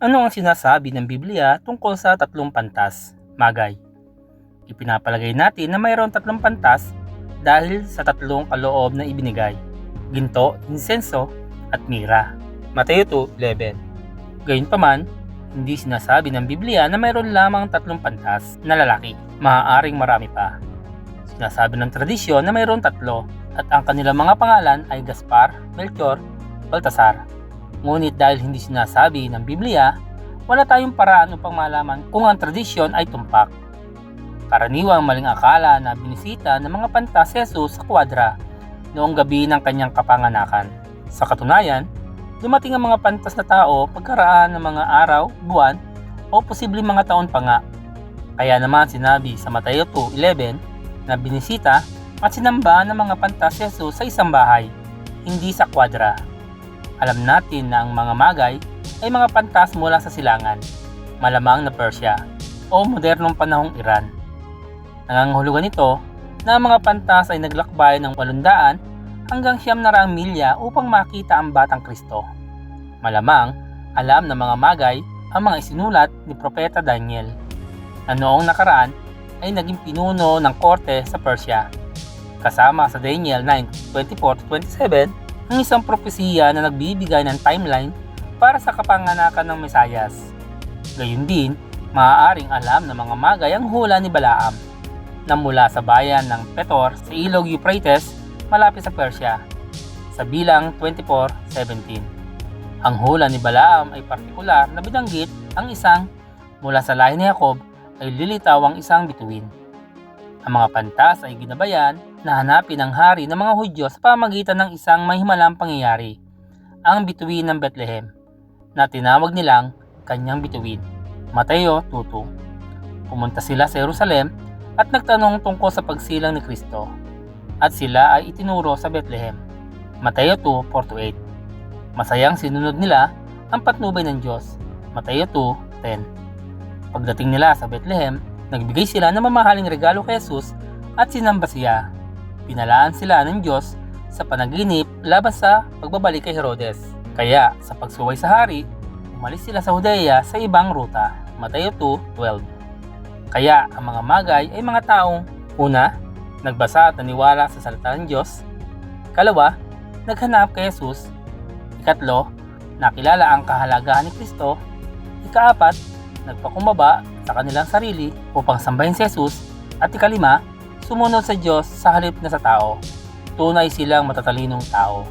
Ano ang sinasabi ng Biblia tungkol sa tatlong pantas, magay? Ipinapalagay natin na mayroon tatlong pantas dahil sa tatlong kaloob na ibinigay, ginto, insenso, at mira. Mateo 2.11 Gayunpaman, hindi sinasabi ng Biblia na mayroon lamang tatlong pantas na lalaki. Maaaring marami pa. Sinasabi ng tradisyon na mayroon tatlo at ang kanilang mga pangalan ay Gaspar, Melchor, Baltasar. Ngunit dahil hindi sinasabi ng Biblia, wala tayong paraan upang malaman kung ang tradisyon ay tumpak. Karaniwang maling akala na binisita ng mga pantas si Jesus sa kwadra noong gabi ng kanyang kapanganakan. Sa katunayan, dumating ang mga pantas na tao pagkaraan ng mga araw, buwan, o posibleng mga taon pa nga. Kaya naman sinabi sa Mateo 2.11 na binisita at sinamba ng mga pantas si Jesus sa isang bahay, hindi sa kwadra. Alam natin na ang mga magay ay mga pantas mula sa silangan, malamang na Persia, o modernong panahong Iran. Nangangahulugan ito na ang mga pantas ay naglakbay ng 800 hanggang siyam na raang milya upang makita ang Batang Kristo. Malamang, alam ng mga magay ang mga isinulat ni Propeta Daniel na noong nakaraan ay naging pinuno ng korte sa Persia. Kasama sa Daniel 9:24-27 ang isang propesiya na nagbibigay ng timeline para sa kapanganakan ng Mesayas. Gayun din, maaaring alam ng mga magay ang hula ni Balaam na mula sa bayan ng Petor sa ilog Euphrates malapit sa Persia sa bilang 24:17. Ang hula ni Balaam ay partikular na binanggit ang isang mula sa lahi ni Jacob ay lilitaw ang isang bituin. Ang mga pantas ay ginabayan na hanapin ang hari ng mga Hudyo sa pamagitan ng isang mahimalang pangyayari, ang bituin ng Bethlehem, na tinawag nilang kanyang bituin. Mateo 2.2 Pumunta sila sa Jerusalem at nagtanong tungkol sa pagsilang ni Kristo, at sila ay itinuro sa Bethlehem. Mateo 2.4-8 Masayang sinunod nila ang patnubay ng Diyos. Mateo 2.10 Pagdating nila sa Bethlehem, nagbigay sila ng mamahaling regalo kay Jesus at sinamba siya. Pinalaan sila ng Diyos sa panaginip laban sa pagbabalik kay Herodes. Kaya sa pagsuway sa hari, umalis sila sa Judea sa ibang ruta. Mateo 2.12 Kaya ang mga magay ay mga taong una, nagbasa at naniwala sa salita ng Diyos. Kalawa, naghanap kay Jesus. Ikatlo, nakilala ang kahalagahan ni Kristo. Ikaapat, nagpakumbaba sa kanilang sarili upang sambahin si Jesus. At ikalima, sumunod sa Diyos sa halip na sa tao. Tunay silang matatalinong tao.